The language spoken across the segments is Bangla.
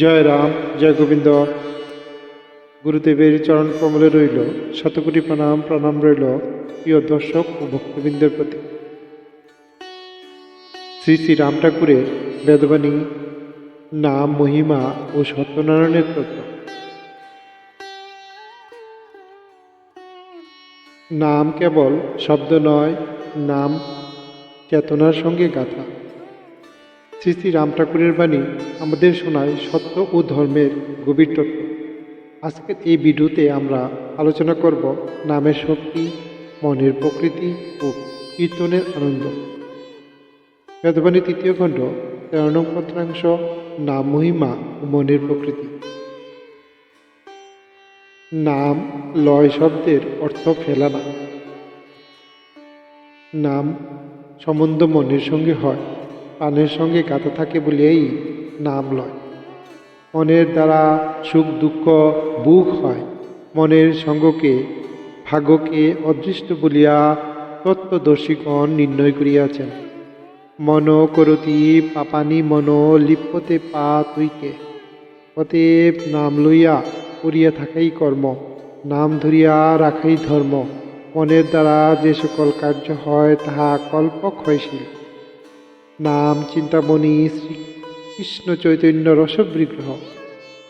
জয় রাম, জয় গোবিন্দ। গুরুদেবের চরণ কমলে রইল, শতকোটি প্রণাম প্রণাম রইল, প্রিয় দর্শক ও ভক্তবৃন্দের প্রতি। শ্রী শ্রী রাম ঠাকুরের বেদবাণী, নাম, মহিমা ও সত্যনারায়ণের তত্ত্ব নাম কেবল শব্দ নয়, নাম চেতনার সঙ্গে গাথা। শ্রী শ্রী রাম ঠাকুরের বাণী আমাদের শোনায় সত্য ও ধর্মের গভীর তত্ত্ব। আজকের এই ভিডিওতে আমরা আলোচনা করব নামের শক্তি, মনের প্রকৃতি ও কীর্তনের আনন্দ। বেদবাণী তৃতীয় খণ্ড, তেরো নং পত্রাংশ, নাম মহিমা ও মনের প্রকৃতি। নাম লয় শব্দের অর্থ ফেলা নাম সম্বন্ধ মনের সঙ্গে হয়। প্রাণের সঙ্গে গাঁথা থাকে বলেই নাম লয়। মনের দ্বারা সুখ দুঃখ বুক হয়, মনের সঙ্গকে, ভাগ্যকে অদৃষ্ট বলিয়া তত্ত্বদর্শীগণ নির্ণয় করিয়াছেন। মন করতি পাপানি মন লিপ্যতে পা তুইকে। অতএব নাম লইয়া করিয়া থাকাই কর্ম, নাম ধরিয়া রাখাই ধর্ম। মনের দ্বারা যে সকল কার্য হয়, তাহা কল্প ক্ষয়শীল নাম চিন্তামণি শ্রী কৃষ্ণ চৈতন্য রসবিগ্রহ,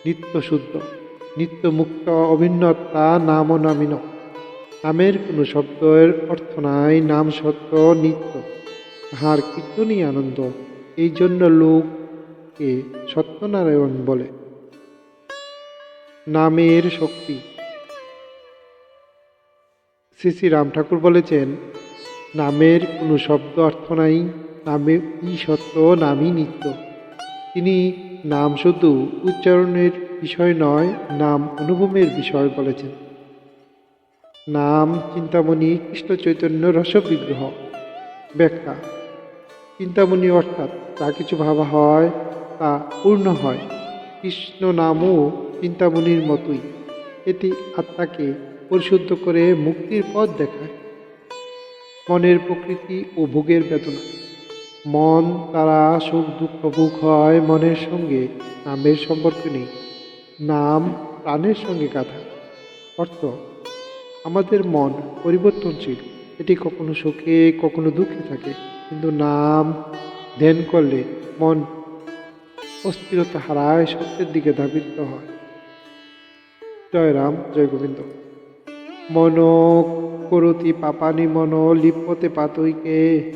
নিত্য শুদ্ধ, নিত্য মুক্ত অভিন্নতা নাম নামিন। নামের কোনো শব্দের অর্থ নাই, নাম সত্য, নিত্য। তাহার কীর্তনই আনন্দ। এই জন্য লোককে সত্যনারায়ণ বলে। নামের শক্তি। শ্রী শ্রী রাম ঠাকুর বলেছেন, নামের কোনো শব্দ অর্থ নাই। নামে সত্য নামই নিত্য। তিনি নাম শুধু উচ্চারণের বিষয় নয়, নাম অনুভবের বিষয় বলেছেন। নাম চিন্তামণি কৃষ্ণ চৈতন্য রসবিগ্রহ। ব্যাখ্যা, চিন্তামণি অর্থাৎ যা কিছু ভাবা হয় তা পূর্ণ হয়। কৃষ্ণ নামও চিন্তামণির মতোই। এটি আত্মাকে পরিশুদ্ধ করে মুক্তির পথ দেখায়। মনের প্রকৃতি ও ভোগের বেদনা। মন, তারা, সুখ, দুঃখ, ভোগ হয় মনের সঙ্গে, নামের সম্পর্ক নেই। নাম, প্রাণের সঙ্গে গাথা অর্থ, আমাদের মন পরিবর্তনশীল। এটি কখনো সুখে, কখনো দুঃখে থাকে। কিন্তু নাম ধ্যান করলে মন অস্থিরতা হারায়, সত্যের দিকে ধাবিত হয়। জয় রাম, জয় গোবিন্দ। মন করতি পাপানি মন লিপ্যতে পাতইকে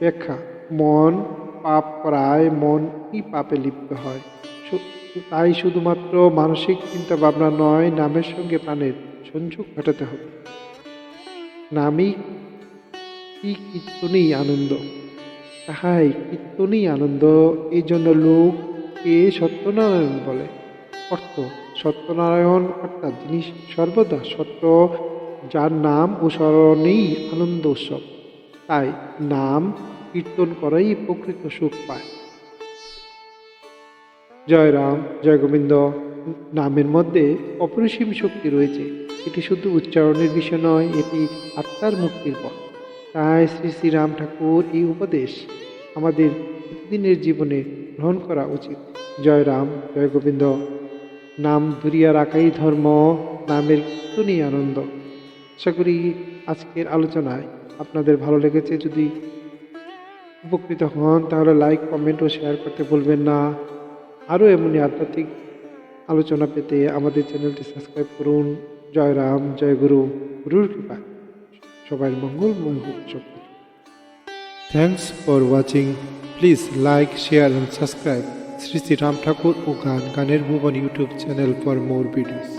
ব্যাখ্যা মন পাপ করায় মন কি পাপে লিপ্ত হয়? তাই শুধুমাত্র মানসিক চিন্তা ভাবনা নয়, নামের সঙ্গে প্রাণের সংযোগ ঘটাতে হবে। নামই কি কীর্তনই আনন্দ? তাহাই কীর্তনই আনন্দ, এই জন্য লোককে সত্যনারায়ণ বলে। অর্থ, সত্যনারায়ণ অর্থাৎ যিনি সর্বদা সত্য, যার নাম ও স্মরণেই আনন্দ উৎসব। তাই নাম কীর্তন করাই প্রকৃত সুখ পায়। জয় রাম, জয় গোবিন্দ, নামের মধ্যে অপরিসীম শক্তি রয়েছে। এটি শুধু উচ্চারণের বিষয় নয়, এটি আত্মার মুক্তির পথ। তাই শ্রী শ্রী রাম ঠাকুর এই উপদেশ আমাদের প্রতিদিনের জীবনে গ্রহণ করা উচিত। জয় রাম, জয় গোবিন্দ। নাম ধরিয়া রাখাই ধর্ম, নামের কীর্তনই আনন্দ। আশা করি আজকের আলোচনায় আপনাদের ভালো লেগেছে। যদি উপকৃত হন, তাহলে লাইক কমেন্ট ও শেয়ার করতে ভুলবেন না। আরও এমনই আধ্যাত্মিক আলোচনা পেতে আমাদের চ্যানেলটি সাবস্ক্রাইব করুন। জয় রাম, জয় গুরু, গুরুর কৃপা। সবাই মঙ্গলময় হোক, সব thanks for watching please like share and subscribe Shri Shri Ram Thakur ও গান, গানের ভুবন YouTube channel for more videos